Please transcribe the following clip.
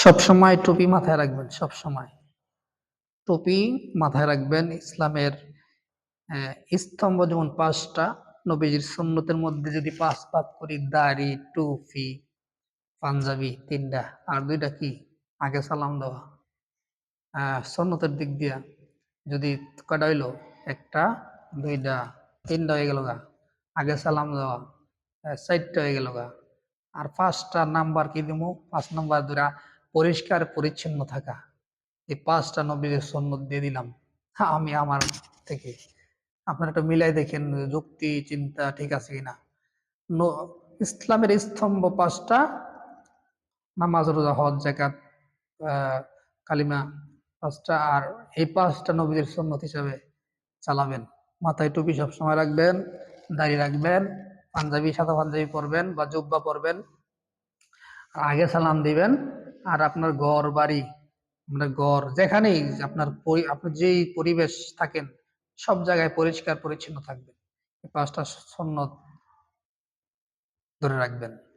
সবসময় টুপি মাথায় রাখবেন, সবসময়। টুপি মাথায় রাখবেন ইসলামের স্তম্ভ যেমন পাঁচটা, নবীজির সুন্নতের মধ্যে যদি পাঁচ পাক করি, দাড়ি, টুপি, পাঞ্জাবি তিনটা, আর দুইটা কি? আগে সালাম দেওয়া। সন্ন্যতের দিক দিয়া যদি কয়টা হইল? একটা, দুইটা, তিনটা হয়ে গেল গা। আগে সালাম দেওয়া চারটা হয়ে গেল গা। আর পাঁচটা নাম্বার কি দিব পাঁচ নাম্বার দুরা পরিষ্কার পরিচ্ছন্ন থাকা। এই পাঁচটা নবীর সন্ন্যত দিয়ে দিলাম। হ্যাঁ, আমি আমার থেকে। আপনারা একটু মিলাই দেখেন যুক্তি চিন্তা ঠিক আছে কিনা। ইসলামের স্তম্ভ পাঁচটা নামাজ রোজা হজ জাকাত কালিমা পাঁচটা আর এই পাঁচটা নবীদের সন্ন্যত হিসাবে চালাবেন। মাথায় টুপি সবসময় রাখবেন দাড়ি রাখবেন পাঞ্জাবি সাদা পাঞ্জাবি পরবেন বা জুব্বা পরবেন আগে সালাম দিবেন। আর আপনার ঘর, বাড়ি, আপনার ঘর, যেখানেই আপনার আপনার আপনি যেই পরিবেশ থাকেন, সব জায়গায় পরিষ্কার পরিচ্ছন্ন থাকবেন পাঁচটা সন্ন্যত ধরে রাখবেন।